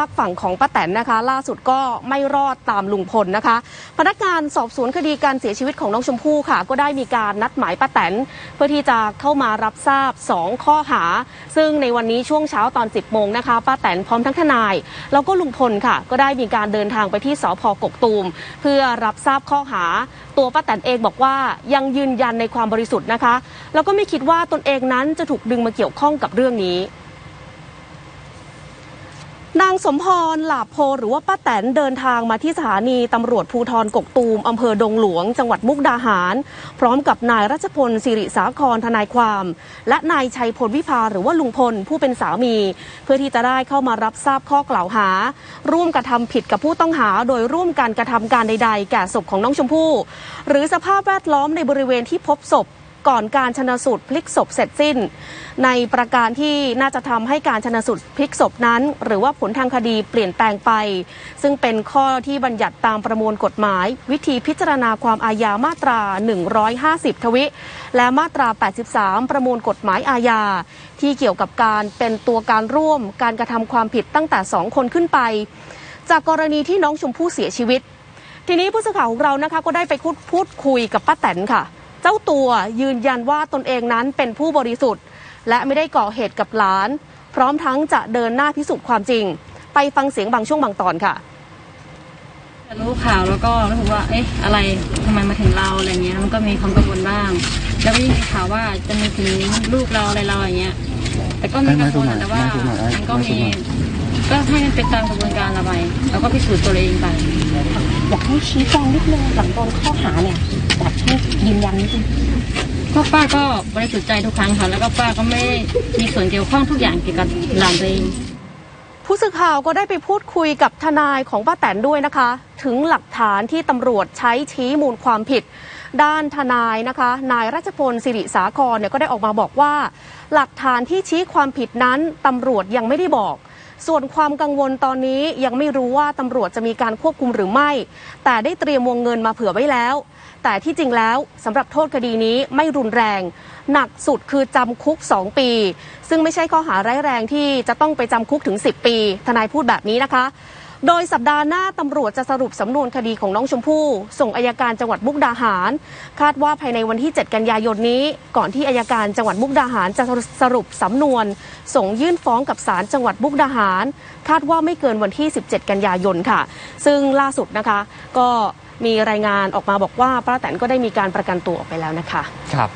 ฝากฝั่งของป้าแตนนะคะ ล่าสุดก็ไม่รอดตามลุงพลนะคะ พนักงานสอบสวนคดีการเสียชีวิตของน้องชมพู่ค่ะ ก็ได้มีการนัดหมายป้าแตนเพื่อที่จะเข้ามารับทราบ 2 ข้อหา ซึ่งในวันนี้ช่วงเช้าตอน 10โมงนะคะป้าแตนพร้อมทั้งทนาย แล้วก็ลุงพลค่ะ ก็ได้มีการเดินทางไปที่สพกกตูม เพื่อรับทราบข้อหา ตัวป้าแตนเองบอกว่ายังยืนยันในความบริสุทธิ์นะคะ แล้วก็ไม่คิดว่าตนเองนั้นจะถูกดึงมาเกี่ยวข้องกับเรื่องนี้ นางสมพรหลาโพหรือว่าป้าแตนเดินทางมาที่สถานีตำรวจภูทรกกตูมอำเภอดงหลวง จังหวัดมุกดาหาร พร้อมกับนายรัชพลสิริสาครทนายความ และนายชัยพลวิภาหรือว่าลุงพลผู้เป็นสามี เพื่อที่จะได้เข้ามารับทราบข้อกล่าวหา ร่วมกระทำผิดกับผู้ต้องหา โดยร่วมกันกระทำการใด ๆ แก่ศพของน้องชมพู่หรือสภาพแวดล้อมในบริเวณที่พบศพ ก่อนการชนสูตรพลิกศพเสร็จสิ้น ในประการที่น่าจะทำให้การชนสูตรพลิกศพนั้น หรือว่าผลทางคดีเปลี่ยนแปลงไป ซึ่งเป็นข้อที่บัญญัติตามประมวลกฎหมาย วิธีพิจารณาความอาญามาตรา 150 ทวิ และมาตรา 83 ประมวลกฎหมายอาญาที่เกี่ยวกับการเป็นตัวการร่วมการกระทำความผิดตั้งแต่ 2 คนขึ้นไป จากกรณีที่น้องชมพู่เสียชีวิต ทีนี้ผู้สื่อข่าวของเรานะคะก็ได้ไปพูดพูดคุยกับป้าแตนค่ะ เจ้าตัวยืนยันว่าตนเองนั้นเป็นผู้บริสุทธิ์ และไม่ได้ก่อเหตุกับหลาน พร้อมทั้งจะเดินหน้าพิสูจน์ความจริง ไปฟังเสียงบางช่วงบางตอนค่ะรู้ข่าวแล้วก็รู้สึกว่า เอ๊ะ อะไรทำไมมาถึงเราอะไรเงี้ย มันก็มีความกังวลบ้าง แล้วก็มีข่าวว่าจะมีถึงลูกเราอะไรเราอย่างเงี้ย แต่ก็มีกังวลแต่ว่ามันก็มีก็ให้มันเป็นตามกระบวนการเราไปแล้วก็พิสูจน์ตัวเองไปอยากให้ชี้แจงนิดนึงหลังโดนข้อหาเนี่ยอยากให้ยืนยันนิดนึงก็ป้าก็บริสุทธิ์ใจทุกครั้งค่ะแล้วก็ป้าก็ไม่ได้มีส่วนเกี่ยวข้องทุกอย่างเกี่ยวกับหลานตัวเอง ผู้สื่อข่าวก็ได้ไปพูดคุยกับทนายของป้าแตนด้วยนะคะ ถึงหลักฐานที่ตำรวจใช้ชี้มูลความผิด ด้านทนายนะคะ นายรัชพลสิริสาครเนี่ยก็ได้ออกมาบอกว่า หลักฐานที่ชี้ความผิดนั้นตำรวจยังไม่ได้บอก ส่วนความกังวลตอนนี้ยังไม่รู้ว่าตำรวจจะมีการควบคุมหรือไม่ แต่ได้เตรียมวงเงินมาเผื่อไว้แล้ว แต่ที่จริงแล้วสำหรับโทษคดีนี้ไม่รุนแรง หนักสุดคือจำคุก 2 ปี ซึ่งไม่ใช่ข้อหาร้ายแรงที่จะต้องไปจำคุกถึง 10 ปี ทนายพูดแบบนี้นะคะ โดยสัปดาห์หน้าตำรวจจะสรุปสำนวนคดีของน้องชมพู่ ส่งอายการจังหวัดมุกดาหาร คาดว่าภายในวันที่ 7 กันยายนนี้ ก่อนที่อายการจังหวัดมุกดาหารจะสรุปสำนวน ส่งยื่นฟ้องกับศาลจังหวัดมุกดาหาร คาดว่าไม่เกินวันที่ 17 กันยายนค่ะ ซึ่งล่าสุดนะคะ ก็มีรายงานออกมาบอกว่าป้าแตนก็ได้มีการประกันตัวออกไปแล้วนะคะ ครับ